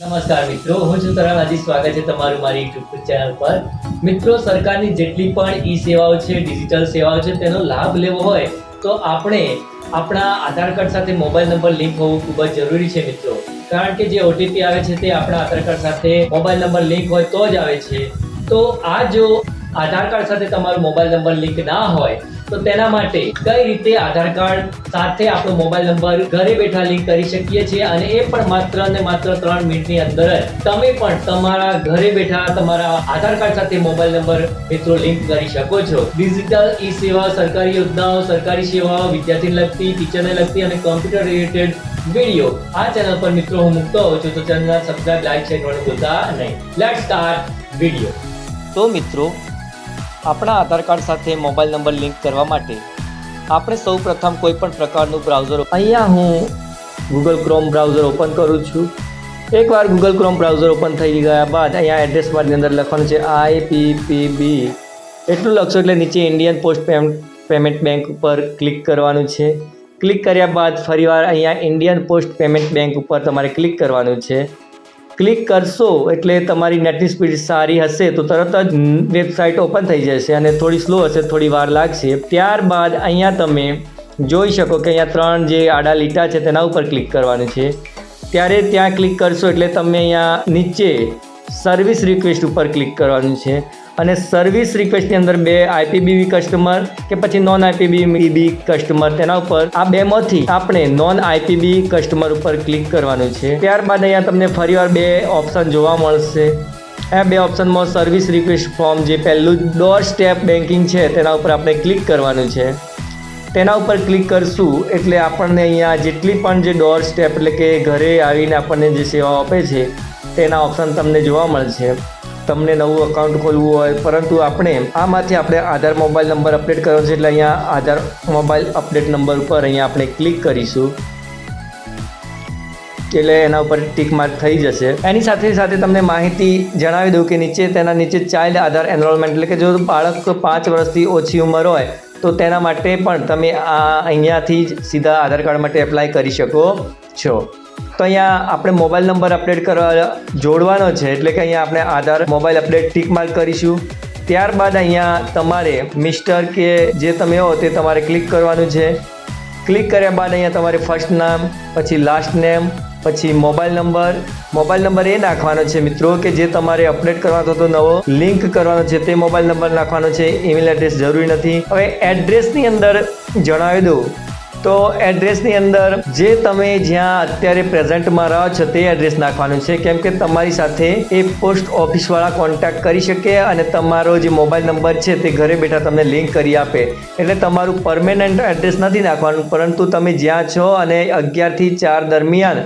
નમસ્કાર મિત્રો, હું છું તરણ સ્વાગત છે તમારું મારી યુટ્યુબ ચેનલ પર. મિત્રો, સરકારની જેટલી પણ ઈ સેવાઓ છે ડિજિટલ સેવાઓ છે, તેનો લાભ લેવો હોય તો આપણે આપણા આધાર કાર્ડ સાથે મોબાઈલ નંબર લિંક હોવું ખૂબ જ જરૂરી છે મિત્રો. કારણ કે જે ઓટીપી આવે છે તે આપણા આધાર કાર્ડ સાથે મોબાઈલ નંબર લિંક હોય તો જ આવે છે. તો આ જો આધાર કાર્ડ સાથે તમારો મોબાઈલ નંબર લિંક ના હોય, તો તેના માટે કઈ રીતે આધાર કાર્ડ સાથે આપણો મોબાઈલ નંબર ઘરે બેઠા લિંક કરી શકીએ છીએ? અને એ પણ માત્ર ને માત્ર ત્રણ મિનિટની અંદર જ. તમે પણ તમારા ઘરે બેઠા તમારા આધાર કાર્ડ સાથે મોબાઈલ નંબર મિત્રો લિંક કરી શકો છો. ડિજિટલ ઈ સેવા સરકારી યોજનાઓ, સરકારી સેવાઓ વિદ્યાર્થીને લગતી, ટીચરને લગતી અને કોમ્પ્યુટર રિલેટેડ વીડિયો આ ચેનલ પર મિત્રો હું મૂકતો હોઉં છું, તો ચેનલ સબસ્ક્રાઇબ લાઈક શેર કરવાનું ભૂલતા નહીં. લેટ સ્ટાર્ટ વીડિયો તો મિત્રો આપણા આધાર કાર્ડ સાથે મોબાઈલ નંબર લિંક કરવા માટે આપણે સૌ પ્રથમ કોઈ પણ પ્રકારનું બ્રાઉઝર અહીંયા હું ગૂગલ ક્રોમ બ્રાઉઝર ઓપન કરું છું. એકવાર ગૂગલ ક્રોમ બ્રાઉઝર ઓપન થઈ ગયા બાદ અહીંયા એડ્રેસ બારની અંદર લખવાનું છે આઈ પી પી બી એટલું લખશો એટલે નીચે ઇન્ડિયન પોસ્ટ પેમેન્ટ બેંક ઉપર ક્લિક કરવાનું છે. ક્લિક કર્યા બાદ ફરીવાર અહીંયા ઇન્ડિયન પોસ્ટ પેમેન્ટ બેંક ઉપર તમારે ક્લિક કરવાનું છે. ક્લિક કરશો એટલે તમારી નેટની સ્પીડ સારી હશે તો તરત જ વેબસાઇટ ઓપન થઈ જશે અને થોડી સ્લો હશે, થોડી વાર લાગશે. ત્યારબાદ અહીંયા તમે જોઈ શકો કે અહીંયા ત્રણ જે આડા લીટા છે તેના ઉપર ક્લિક કરવાનું છે. ત્યારે ત્યાં ક્લિક કરશો એટલે તમે અહીંયા નીચે સર્વિસ રિક્વેસ્ટ ઉપર ક્લિક કરવાનું છે. અને સર્વિસ રિક્વેસ્ટની અંદર બે આઈપીબીવી કસ્ટમર કે પછી નોન આઈપીબીબી કસ્ટમર તેના ઉપર આ બેમાંથી આપણે નોન આઈપીબી કસ્ટમર ઉપર ક્લિક કરવાનું છે. ત્યારબાદ અહીંયા તમને ફરીવાર બે ઓપ્શન જોવા મળશે. આ બે ઓપ્શનમાં સર્વિસ રિક્વેસ્ટ ફોર્મ જે પહેલું ડોર સ્ટેપ બેન્કિંગ છે તેના ઉપર આપણે ક્લિક કરવાનું છે. તેના ઉપર ક્લિક કરશું એટલે આપણને અહીંયા જેટલી પણ જે ડોર સ્ટેપ એટલે કે ઘરે આવીને આપણને જે સેવાઓ આપે છે તેના ઓપ્શન તમને જોવા મળશે. તમને નવું અકાઉન્ટ ખોલવું હોય, પરંતુ આપણે આમાંથી આપણે આધાર મોબાઈલ નંબર અપડેટ કરવાનો છે એટલે અહીંયા આધાર મોબાઈલ અપડેટ નંબર ઉપર અહીંયા આપણે ક્લિક કરીશું. એટલે એના ઉપર ટીક માર્ક થઈ જશે. એની સાથે સાથે તમને માહિતી જણાવી દઉં કે નીચે તેના નીચે ચાઇલ્ડ આધાર એનરોલમેન્ટ એટલે કે જો બાળક પાંચ વર્ષથી ઓછી ઉંમર હોય, તો તેના માટે પણ તમે આ અહીંયાથી જ સીધા આધાર કાર્ડ માટે એપ્લાય કરી શકો છો. તો અહીંયા આપણે મોબાઈલ નંબર અપડેટ કરવા જોડવાનો છે, એટલે કે અહીંયા આપણે Aadhaar mobile update tick mark કરીશું. ત્યારબાદ અહીંયા તમારે મિસ્ટર કે જે તમે હો તે તમારે ક્લિક કરવાનું છે. ક્લિક કર્યા બાદ અહીંયા તમારે ફર્સ્ટ નામ, પછી લાસ્ટ નેમ પછી મોબાઈલ નંબર મોબાઈલ નંબર એ નાખવાનો છે મિત્રો, કે જે તમારે અપડેટ કરવાનો હતો નવો લિંક કરવાનો છે તે મોબાઈલ નંબર નાખવાનો છે ઈમેલ એડ્રેસ જરૂરી નથી. હવે એડ્રેસની અંદર જણાવી દઉં. તો એડ્રેસની અંદર જે તમે જ્યાં અત્યારે પ્રેઝન્ટમાં રહો છો તે એડ્રેસ નાખવાનું છે. કેમ કે તમારી સાથે એ પોસ્ટ ઓફિસવાળા કોન્ટેક્ટ કરી શકે અને તમારો જે મોબાઈલ નંબર છે તે ઘરે બેઠા તમને લિંક કરી આપે. એટલે તમારું પરમેનન્ટ એડ્રેસ નથી નાખવાનું, પરંતુ તમે જ્યાં છો અને અગિયારથી ચાર દરમિયાન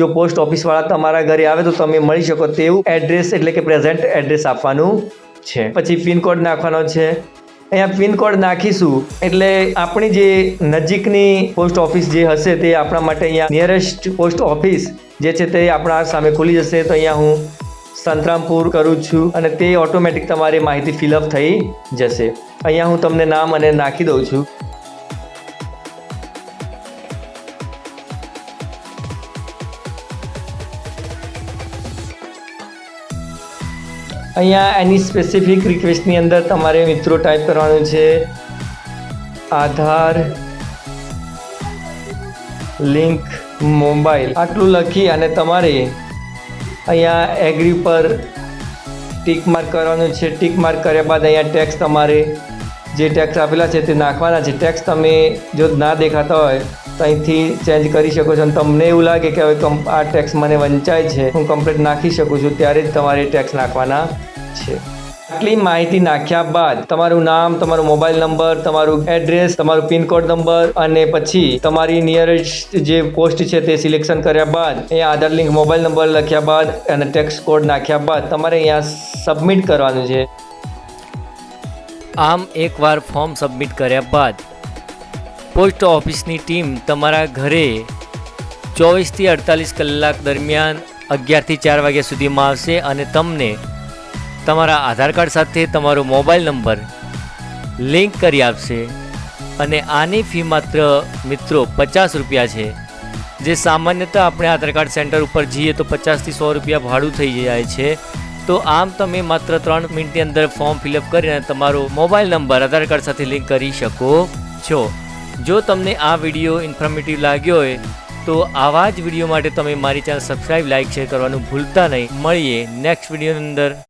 જો પોસ્ટ ઓફિસવાળા તમારા ઘરે આવે તો તમે મળી શકો તેવું એડ્રેસ એટલે કે પ્રેઝન્ટ એડ્રેસ આપવાનું છે. પછી પિનકોડ નાખવાનો છે. અહીંયા પિનકોડ નાખીશું. એટલે આપણી જે નજીકની પોસ્ટ ઓફિસ જે હશે તે આપણા માટે અહીંયા નિયરેસ્ટ પોસ્ટ ઓફિસ જે છે તે આપણા સામે ખુલી જશે. તો અહીંયા હું સંતરામપુર કરું છું અને તે ઓટોમેટિક તમારી માહિતી ફિલઅપ થઈ જશે. અહીંયા હું તમને નામ અને નાખી દઉં છું. અહીંયા એની સ્પેસિફિક રિક્વેસ્ટની અંદર તમારે મિત્રો ટાઈપ કરવાનું છે. આધાર લિંક મોબાઈલ આટલું લખી અને તમારે અહીંયા એગ્રી પર ટીક માર્ક કરવાનું છે. ટીક માર્ક કર્યા બાદ અહીંયા ટેક્સ તમારે જે ટેક્સ આપેલા છે તે નાખવાના છે. ટેક્સ તમે જો ના દેખાતા હોય તો અહીંથી ચેન્જ કરી શકો છો. અને તમને એવું લાગે કે હવે આ ટેક્સ મને વંચાય છે, હું કમ્પ્લેટ નાખી શકું છું, ત્યારે જ તમારે ટેક્સ નાખવાના છે. આટલી માહિતી નાખ્યા બાદ તમારું નામ, તમારો મોબાઈલ નંબર તમારું એડ્રેસ તમારું પિનકોડ નંબર અને પછી તમારી નિયરેસ્ટ જે પોસ્ટ છે તે સિલેક્શન કર્યા બાદ અહીંયા આધાર લિંક મોબાઈલ નંબર લખ્યા બાદ અને ટેક્સ કોડ નાખ્યા બાદ તમારે અહીંયા સબમિટ કરવાનું છે. આમ એકવાર ફોર્મ સબમિટ કર્યા બાદ પોસ્ટ ઓફિસની ટીમ તમારા ઘરે ચોવીસથી અડતાલીસ કલાક દરમિયાન અગિયારથી ચાર વાગ્યા સુધીમાં આવશે અને તમને તમારા આધાર કાર્ડ સાથે તમારો મોબાઈલ નંબર લિંક કરી આપશે. અને આની ફી માત્ર મિત્રો પચાસ રૂપિયા છે. જે સામાન્યતા આપણે આધાર કાર્ડ સેન્ટર ઉપર જઈએ તો પચાસથી સો રૂપિયા ભાડું થઈ જાય છે. તો આમ તમે માત્ર ત્રણ મિનિટની અંદર ફોર્મ ફિલઅપ કરીને તમારો મોબાઈલ નંબર, આધાર કાર્ડ સાથે લિંક કરી શકો છો. જો તમને આ વીડિયો ઇન્ફોર્મેટિવ લાગ્યો હોય, તો આવા જ વીડિયો માટે તમે મારી ચેનલ સબસ્ક્રાઈબ લાઇક શેર કરવાનું ભૂલતા નહીં. મળીએ નેક્સ્ટ વિડીયોની અંદર.